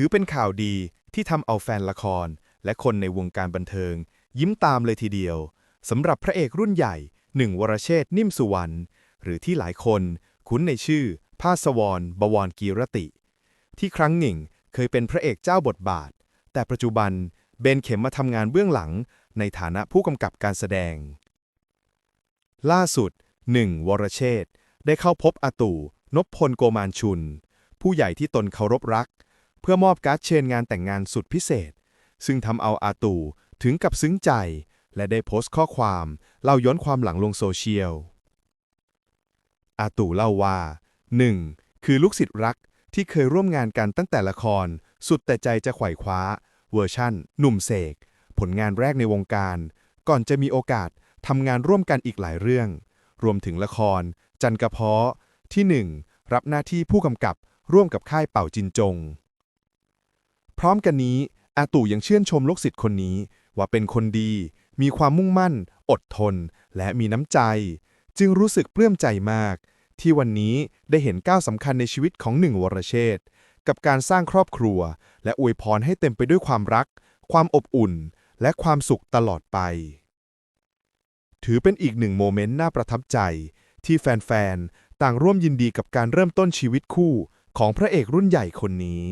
ถือเป็นข่าวดีที่ทำเอาแฟนละคร และคนในวงการบันเทิง ยิ้มตามเลยทีเดียวสำหรับพระเอกรุ่นใหญ่หนึ่งวรเชษฐ์นิ่มสุวรรณหรือที่หลายคนคุ้นในชื่อภาสวรบวรกีรติ ที่ครั้งหนึ่งเคยเป็นพระเอกเจ้าบทบาท แต่ปัจจุบันเบนเข็มมาทำงานเบื้องหลังในฐานะผู้กำกับการแสดง ล่าสุดหนึ่งวรเชษฐ์ได้เข้าพบอาตู่นพพลโกมานชุน ผู้ใหญ่ที่ตนเคารพรัก พื่อมอบการ์ดเชิญงานแต่งงานสุดพิเศษ ซึ่งทำเอาอาตูถึงกับซึ้งใจ และได้โพสต์ข้อความเล่าย้อนความหลังลงโซเชียล อาตูเล่าว่า 1. คือลูกศิษย์รักที่เคยร่วมงานกันตั้งแต่ละคร สุดแต่ใจจะไขว่คว้า เวอร์ชั่น หนุ่มเสก ผลงานแรกในวงการ ก่อนจะมีโอกาสทำงานร่วมกันอีกหลายเรื่อง รวมถึงละคร จันกระเพาะที่ 1 รับหน้าที่ผู้กำกับร่วมกับค่ายเป่าจินจง พร้อมกันนี้ อาตู่ยังเชื่นชมลูกศิษย์คนนี้ ว่าเป็นคนดี มีความมุ่งมั่น อดทน และมีน้ำใจ จึงรู้สึกปลื้มใจมาก ที่วันนี้ได้เห็นก้าวสำคัญในชีวิตของหนึ่งวรเชษกับการสร้างครอบครัว และอวยพรให้เต็มไปด้วยความรัก ความอบอุ่น และความสุขตลอดไป ถือเป็นอีกหนึ่งโมเมนต์น่าประทับใจ ที่แฟน ๆ ต่างร่วมยินดีกับการเริ่มต้นชีวิตคู่ของพระเอกรุ่นใหญ่คนนี้